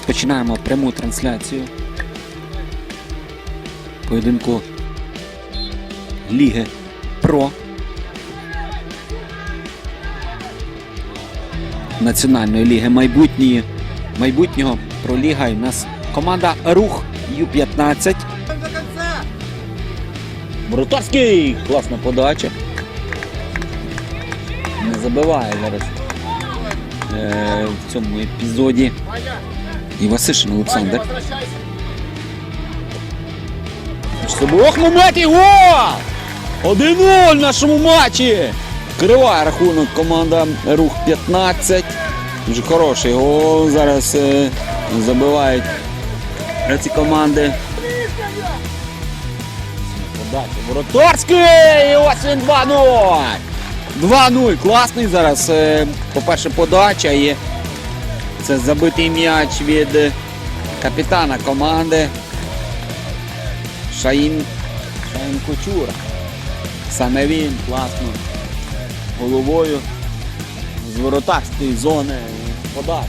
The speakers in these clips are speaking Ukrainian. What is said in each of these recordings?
Розпочинаємо пряму трансляцію поєдинку Ліги Про Національної ліги майбутньої майбутнього проліга. У нас команда Рух Ю-15. Воротарський! Класна подача. Не забиває зараз е, в цьому епізоді. І Васишин Олександр. Ох, момент гол! 1-0 в нашому матчі! Криває рахунок команда Рух 15. Дуже хороший гол. Зараз е, забивають ці команди. І ось він 2-0! 2-0. Класний зараз. е, По-перше, подача і це забитий м'яч від е, капітана команди. Шаїн, Шаїн Кочура. Саме він класно головою з воротарської зони подач.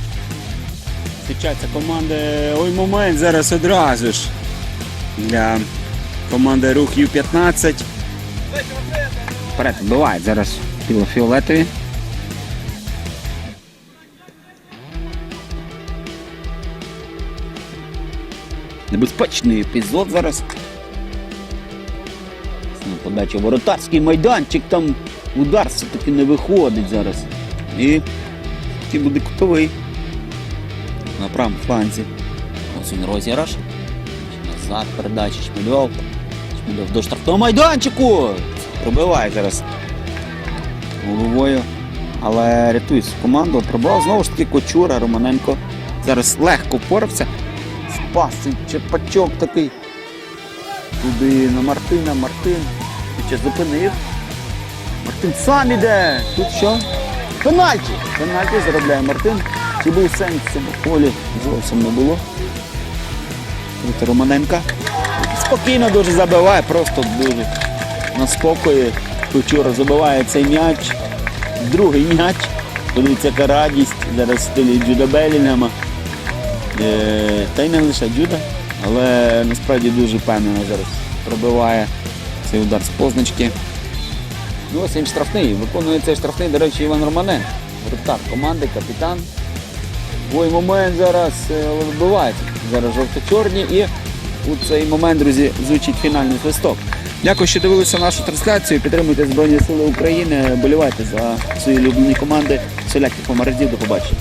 Зустрічається команди. Ой, момент зараз одразу ж для команди Рух Ю-15. Вперед, бувають зараз білофіолетові. Небезпечний епізод зараз. Подача воротарський майданчик, там удар все-таки не виходить зараз. І ті буде кутовий. На правому фланзі. Ось він розіграш. Назад передача Шмельов. Шмельов до штрафного майданчику. Пробиває зараз головою. Але рятує команду. Пробив знову ж таки Кочура, Романенко. Зараз легко впорався. Спас цей черпачок такий. Туди на Мартина, Мартин. Ще зупинив. Мартин сам іде. Тут що? Пенальті. Пенальті заробляє Мартин. Чи був сенс в полі? Зовсім не було. Тут Романенка. Спокійно дуже забиває, просто дуже на спокої. Кучура забиває цей м'яч. Другий м'яч. Подивіться, яка радість. Зараз в стилі Джуда Белінгема. Е, Та й не лише Джуда, але насправді дуже впевнено зараз пробиває цей удар з позначки. Ну ось він штрафний. Виконує цей штрафний, до речі, Іван Романенко. Вратар команди, капітан. Ой, момент зараз е, вибивається. Зараз жовто-чорні і у цей момент, друзі, звучить фінальний свисток. Дякую, що дивилися нашу трансляцію. Підтримуйте Збройні Сили України, болівайте за свої улюблені команди. Всіляких вам разів, до побачення.